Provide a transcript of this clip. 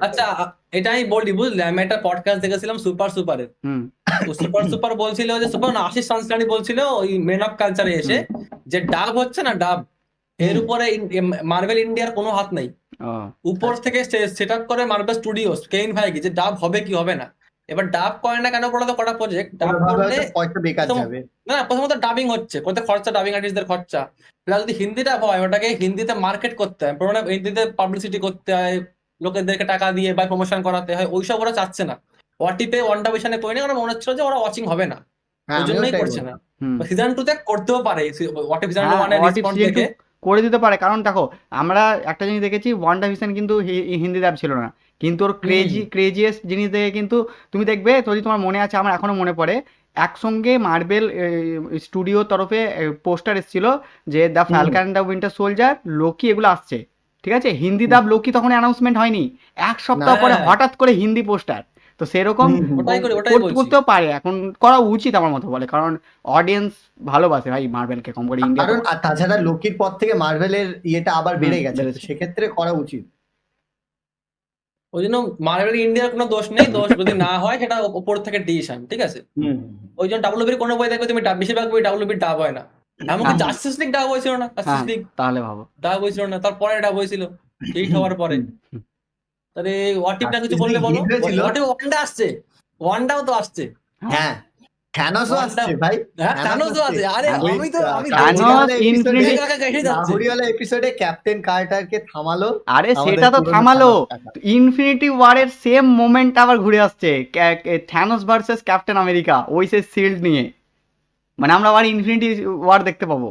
আচ্ছা এটা আমি বলি বুঝলে? আমি একটা পডকাস্ট দেখেছিলাম সুপার সুপারের হুম। সুপার সুপার বলছিল যে সুপার না আশিস সানসরানি বলছিল ওই মেন অফ কালচারে এসে যে ডাব হচ্ছে না ডাব? এর উপরে মার্বেল ইন্ডিয়ার কোনো হাত নেই। ও। উপর থেকে সেট আপ করে মার্বেল স্টুডিও কেইন ভাই যে ডাব হবে কি হবে না? এবার ডাব করে না কেন বলো তো কটা প্রজেক্ট ডাব করলে না প্রথমত ডাবিং হচ্ছে কোথায় খরচা ডাবিং আর্টিস্টদের খরচা। প্লাস যদি হিন্দিটা হয় ওটাকে হিন্দিতে মার্কেট করতে হয় হিন্দিতে পাবলিসিটি করতে হয় লোকেদেরকে টাকা দিয়ে বা প্রমোশন করাতে হয় ওইসব ওরা চাচ্ছে না। ওয়াটিপে ওয়ান্ডা ভিশনে করিনি কারণ মনে হচ্ছিল যে ওরা ওয়াচিং হবে না। হ্যাঁ ওই জন্যই করছে না। সিজন টু তে করতেও পারে what if season two if response দেখে। করে দিতে পারে কারণ দেখো আমরা একটা জিনিস দেখেছি ওয়ান্ডা ভিশন কিন্তু হিন্দি ডাব ছিল না। কিন্তু ওর ক্রেজি ক্রেজিয়েস্ট জিনিস দেখে কিন্তু তুমি দেখবে যদি তোমার মনে আছে আমার এখনও মনে পড়ে একসঙ্গে মার্বেল স্টুডিও তরফে পোস্টার এসেছিল যে the. Falcon the Winter Soldier Loki এগুলো আসছে। ঠিক আছে? হিন্দি দাব লোকি তখন অ্যানাউন্সমেন্ট হয়নি। এক সপ্তাহ পরে হঠাৎ করে হিন্দি পোস্টার। তো সেরকম করতেও পারে। এখন করা উচিত আমার মতো বলে। কারণ অডিয়েন্স ভালোবাসে ভাই মার্বেলকে কম করে ইন্ডিয়া কারণ আর তাছাড়া লোকির পর থেকে মার্ভেলের ইয়েটা আবার বেড়ে গেছে। সেক্ষেত্রে করা উচিত। ওই জন্য মার্বেল ইন্ডিয়ার কোনো দোষ নেই। দোষ যদি না হয় সেটা ওপর থেকে ডিসিশন ঠিক আছে? ওই জন্য ডাব্লিউবির কোনো বই দেখবে তুমি বেশিরভাগ বই ডাব্লিউবির ডাব হয় না। এমনকি হ্যাঁ। জাস্টিস লিগ ডাব হয়েছিল না জাস্টিস হ্যাঁ লিগ তাহলে ভাবো। ডাব হয়েছিল না তারপরে ডাব হয়েছিল হিট হওয়ার পরে। তাহলে ওয়াটিপটা কিছু বললে বলো? ওয়াটিপ ওয়ানডা আসছে? ওয়ানডাও তো আসছে। হ্যাঁ। থ্যানোসও আসছে ভাই। হ্যাঁ থ্যানোসও আছে। আরে আমি তো আমি এপিসোডে ক্যাপ্টেন কার্টারকে থামালো। আরে সেটা তো থামালো। ইনফিনিটি ওয়ারের সেম মোমেন্ট আবার ঘুরে আসছে। থ্যানোস ভার্সেস ক্যাপ্টেন আমেরিকা ওই সে শিল্ড নিয়ে। মানে আমরা আবার ইনফিনিটি ওয়ার দেখতে পাবো।